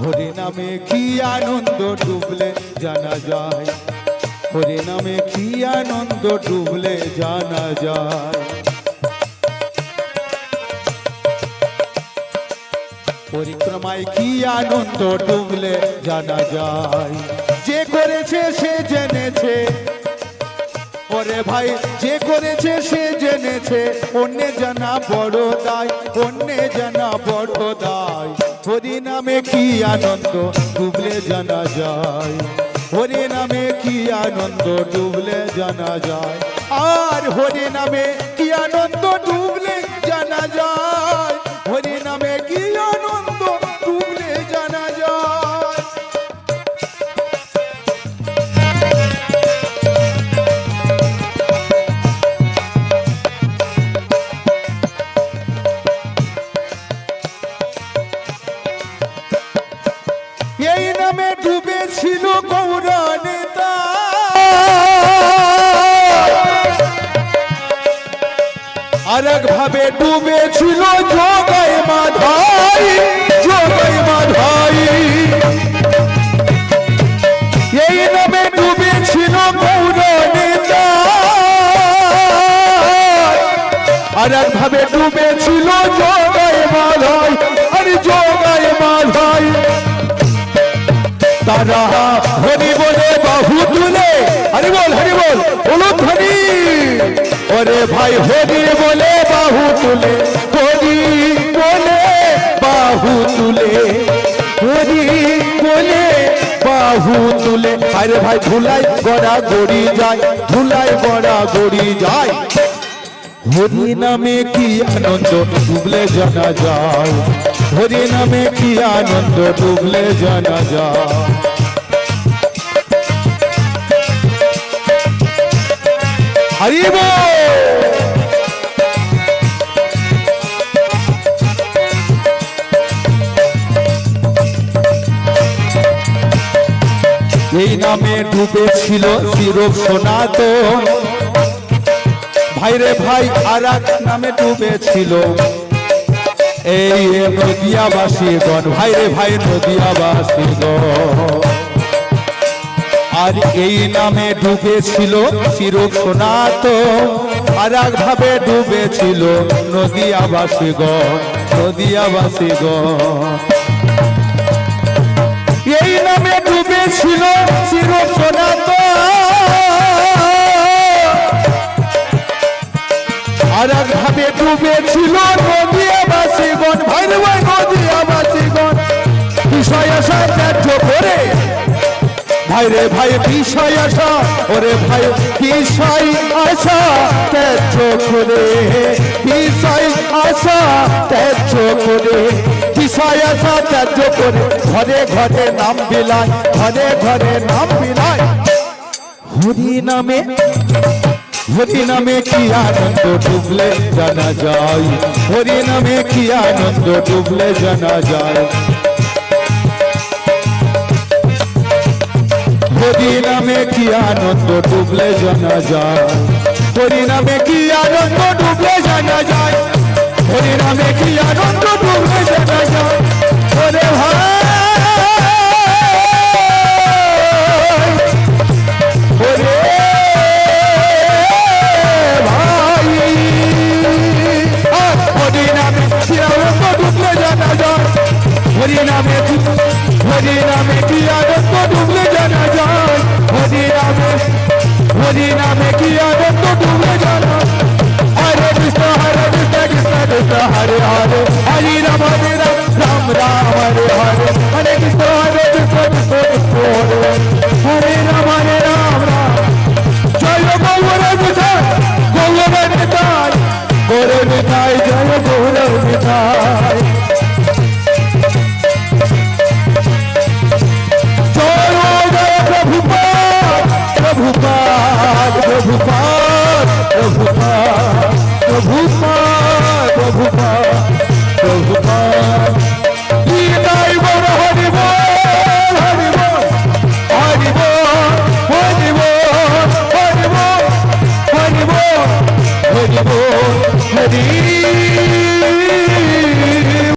হরি নামে কি আনন্দ ডুবলে জানা যায়? হরি নামে কি আনন্দ ডুবলে জানা যায়? পরিক্রমায় কি আনন্দ ডুবলে জানা যায়? যে করেছে সে জেনেছে। ওরে ভাই, যে করেছে সে জেনেছে। অন্যে জানা বড় দায়, অন্যে জানা বড় দায়। হরি নামে কি আনন্দ, ডুবলে জানা যায়। হরি নামে কি আনন্দ, ডুবলে জানা যায়। আর হরি নামে কি আনন্দ, ডুবলে জানা যায়। ডুবেছিল গৌরনেতা আর এক ভাবে ডুবেছিল যোগাই মাধাই যোগাই মাধাই। এই নামে ডুবেছিল গৌরনেতা আর এক ভাবে ডুবেছিল যোগাই মাধাই তারা। হরি বলে বাহু তুলে। হরি বল হরি বল হরি ওরে ভাই হরি বলে বাহু তুলে। হরি বলে বাহু তুলে। হরি বলে বাহু তুলে। আরে ভাই, ধুলাই গড়া গড়ি যায়। ধুলাই গড়া গড়ি যায়। হরি নামে কি আনন্দ, ডুবলে জানা যায়। হরি নামে কি আনন্দ, ডুবলে জানা যায় হরিব এই নামে ডুবেছিল চির সনাতন। ভাইরে ভাই আর নামে ডুবেছিল। এই নদিয়াবাসীগণ ভাইরে ভাই নদিয়াবাসীগণ আর এই নামে ডুবেছিল চির সোনাত আর এক ভাবে ডুবেছিল নদিয়াবাসীগণ নদিয়াবাসীগণ এই নামে ডুবেছিল চির সোনাত এক ভাবে ডুবেছিল নদিয়াবাসীগণ ভাইরে ভাই বিষয় ত্যায্য করে। ভাই ওরে ভাই, বিষয় আশা ত্যায্য করে। বিষয় আশা ত্যায্য করে। বিষয় আশা ত্যায্য করে। ঘরে ঘরে নাম বিলায়, ঘরে ঘরে নাম বিলায়। হরি নামে হরি নামে কি আনন্দ ডুবলে জানা যায় হরি নামে কি আনন্দ ডুবলে জানা যায় হরি নামে কি আনন্দ ডুবলে জানা যায় হরি নামে কি আনন্দ ডুবলে জানা যায় হরি নামে কি আনন্দ ডুবলে হরি নামে তো ডুবলে জানা যায় হরি নামে হরি নামে কি আনন্দ ডুবলে জানা প্রভু পা প্রভু